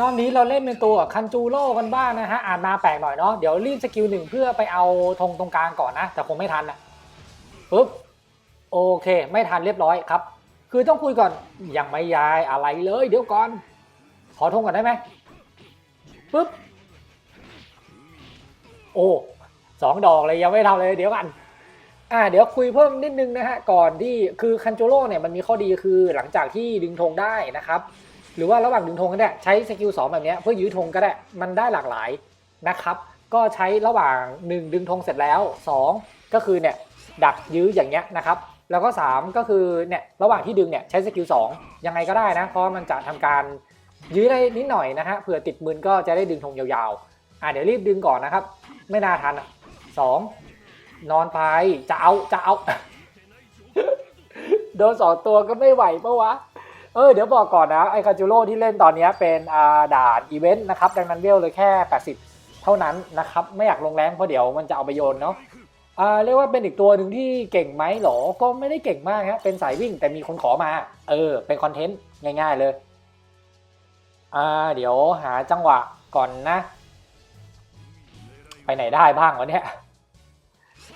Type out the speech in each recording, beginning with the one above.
รอบนี้เราเล่นเป็นตัวคันจูโร่กันบ้างนะฮะอ่านมาแปลกหน่อยเนาะเดี๋ยวรีบสกิลหนึ่งเพื่อไปเอาธงตรงกลางก่อนนะ แต่คงไม่ทันอะปุ๊บโอเค ไม่ทันเรียบร้อยครับ คือต้องคุยก่อนยังไม่ย้ายอะไรเลย เดี๋ยวก่อน ขอธงก่อนได้ไหมปุ๊บโอ้สองดอกเลยยังไม่ทำเลยเดี๋ยวกันอ่าเดี๋ยวคุยเพิ่มนิดนึงนะฮะก่อนที่คือคันโจโร่เนี่ยมันมีข้อดีคือหลังจากที่ดึงธงได้นะครับ หรือว่าระหว่างดึงธงก็ได้ใช้สกิลสองแบบนี้เพื่อยื้อธงก็ได้มันได้หลากหลายนะครับ ก็ใช้ระหว่าง 1 ดึงธงเสร็จแล้ว 2 ก็คือเนี่ยดักยื้ออย่างเงี้ยนะครับ แล้วก็ 3 ก็คือเนี่ยระหว่างที่ดึงเนี่ยใช้สกิล2ยังไงก็ได้นะ เพราะมันจะทำการยื้อได้นิดหน่อยนะฮะเผื่อติดมืนก็จะได้ดึงธงยาวๆอ่าเดี๋ยวรีบดึงก่อนนะครับ ไม่น่าทันอะสองนอนไปจะเอาจะเอาโดนสองตัวก็ไม่ไหวปะวะ เออเดี๋ยวบอกก่อนนะไอคาจูโร่ที่เล่นตอนนี้เป็นอาด่านอีเวนต์นะครับดังนั้นเวลเลยแค่ 80 เท่านั้นนะครับไม่อยากลงแรงเพราะเดี๋ยวมันจะเอาไปโยนเนาะเรียกว่าเป็นอีกตัวหนึ่งที่เก่งไหมหรอ ก็ไม่ได้เก่งมากฮะเป็นสายวิ่งแต่มีคนขอมา เออ เป็นคอนเทนต์ง่ายๆเลยอ่าเดี๋ยวหาจังหวะก่อนนะ ไปไหนได้บ้างวะเนี่ย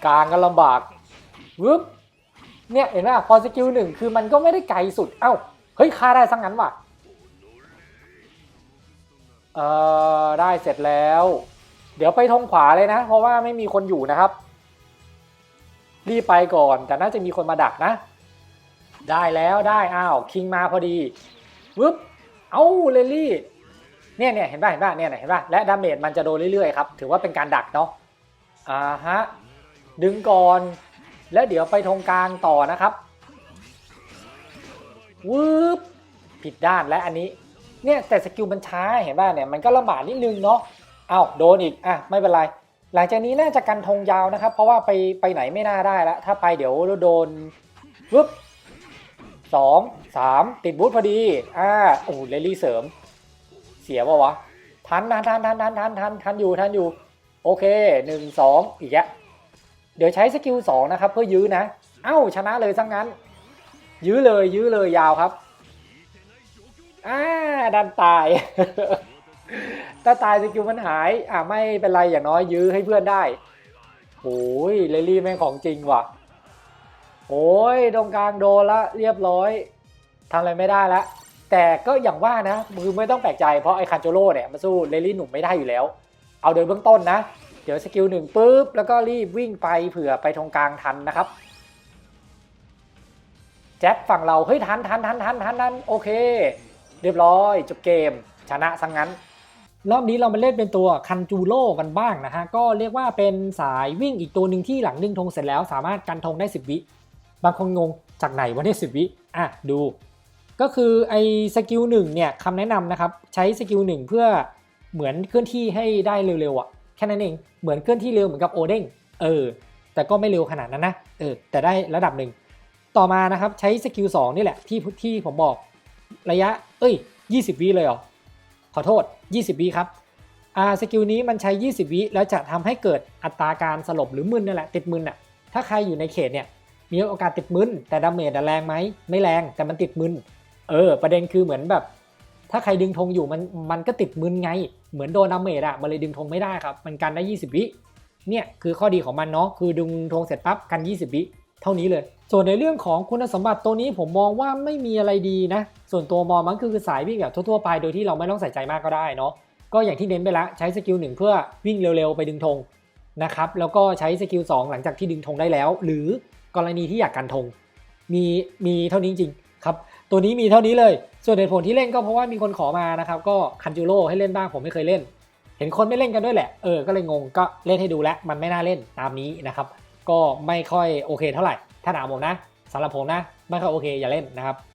กลางก็ลำบากวึบเนี่ยเห็นไหมพอสกิลหนึ่งคือมันก็ไม่ได้ไกลสุด เอ้า เฮ้ยฆ่าได้สังงั้นว่ะเอ่อได้เสร็จแล้ว เดี๋ยวไปทงขวาเลยนะ เพราะว่าไม่มีคนอยู่นะครับ รีบไปก่อนแต่น่าจะมีคนมาดักนะ ได้แล้วได้อ้าวคิงมาพอดีวึบเอ้าเลลี่เนี่ยเนี่ยเห็นป่ะเห็นป่ะเนี่ยเห็นป่ะและดาเมจมันจะโดนเรื่อยๆครับถือว่าเป็นการดักเนาะอ่าฮะดึงก่อน แล้วเดี๋ยวไปทงกลางต่อนะครับ วืบผิดด้านและอันนี้ เนี่ยแต่สกิลมันช้าเห็นป่ะเนี่ยมันก็ลำบากนิดนึงเนาะอ้าวโดนอีกอะไม่เป็นไร หลังจากนี้น่าจะกันธงยาวนะครับ เพราะว่าไปไปไหนไม่น่าได้ล้วถ้าไปเดี๋ยวโดนวึบสองสามติดบูทพอดีอ่าโอ้เลลี่เสริม เสียป่าวะทันทันทันทันทันทันทันทันอยู่ทันอยู่ โอเคหนึ่งสองอีกแล้วเดี๋ยวใช้สกิลสองนะครับ เพื่อยื้อนะ เอ้าชนะเลยซะงงั้น ยื้อเลยยื้อเลยยาวครับอ่าดันตายถ้าตายสกิลมันหาย อ่าไม่เป็นไรอย่างน้อยยื้อให้เพื่อนได้โอ้ยเลลี่แม่งของจริงว่ะโอ้ยตรงกลางโดนละเรียบร้อยทำอะไรไม่ได้ล้วแต่ก็อย่างว่านะมือไม่ต้องแปลกใจเพราะไอ้คันโจโร่เนี่ยมันสู้เลลี่หนุ่มไม่ได้อยู่แล้ว เอาโดยเบื้องต้นนะ เดี๋ยวสกิลหนึ่งปุ๊บแล้วก็รีบวิ่งไปเผื่อไปตรงกลางทันนะครับ แจ็คฝั่งเราเฮ้ยทันทันทันทันทันทันโอเค เรียบร้อยจบเกม ชนะสังงั้น รอบนี้เรามาเล่นเป็นตัวคันจูโร่กันบ้างนะฮะ ก็เรียกว่าเป็นสายวิ่งอีกตัวหนึ่งที่หลังดึงธงเสร็จแล้วสามารถกันธงได้ 10 วิ บางคนงงจากไหนวะเนี่ยสิบวิอะดู ก็คือไอ้สกิลหนึ่งเนี่ยคำแนะนำนะครับ ใช้สกิลหนึ่งเพื่อเหมือนเคลื่อนที่ให้ได้เร็วๆอะแค่นั้นเองเหมือนเคลื่อนที่เร็วเหมือนกับโอเด้งเออแต่ก็ไม่เร็วขนาดนั้นนะเออแต่ได้ระดับหนึ่ง ต่อมานะครับใช้สกิล2นี่แหละที่ที่ผมบอกระยะ เอ้ย 20 วิเลยเหรอ ขอโทษ 20 วิครับอ่าสกิลนี้มันใช้ 20 วิแล้วจะทำให้เกิดอัตราการสลบหรือมึนนั่นแหละติดมึนอะถ้าใครอยู่ในเขตเนี่ยมีโอกาสติดมึนแต่ดาเมจแรงไหมไม่แรงแต่มันติดมึนเออ ประเด็นคือเหมือนแบบ ถ้าใครดึงธงอยู่มันมันก็ติดมึนไง เหมือนโดนดาเมจอะมันเลยดึงธงไม่ได้ครับ มันกันได้ 20 วิเนี่ยคือข้อดีของมันเนาะคือดึงธงเสร็จปั๊บกัน 20 วิ ท่านี้เลย ส่วนในเรื่องของคุณสมบัติตัวนี้ผมมองว่าไม่มีอะไรดีนะ ส่วนตัวมองมันคือสายวิ่งแบบทั่วๆไปโดยที่เราไม่ต้องใส่ใจมากก็ได้เนาะก็อย่างที่เน้นไปล้วใช้สกิลหนึ่งเพื่อวิ่งเร็วๆไปดึงธงนะครับแล้วก็ใช้สกิล2หลังจากที่ดึงธงได้แล้ว หรือกรณีที่อยากกันธงมีมีเท่านี้จริงครับตัวนี้มีเท่านี้เลย ส่วนเหตุผลที่เล่นก็เพราะว่ามีคนขอมานะครับก็คันจูโร่ให้เล่นบ้างผมไม่เคยเล่น เห็นคนไม่เล่นกันด้วยแหละเออก็เลยงงก็เล่นให้ดูแล้วมันไม่น่าเล่นตามนี้นะครับ ก็ไม่ค่อยโอเคเท่าไหร่ถ้าถามผมนะสำหรับผมนะ ไม่ค่อยโอเคอย่าเล่นนะครับ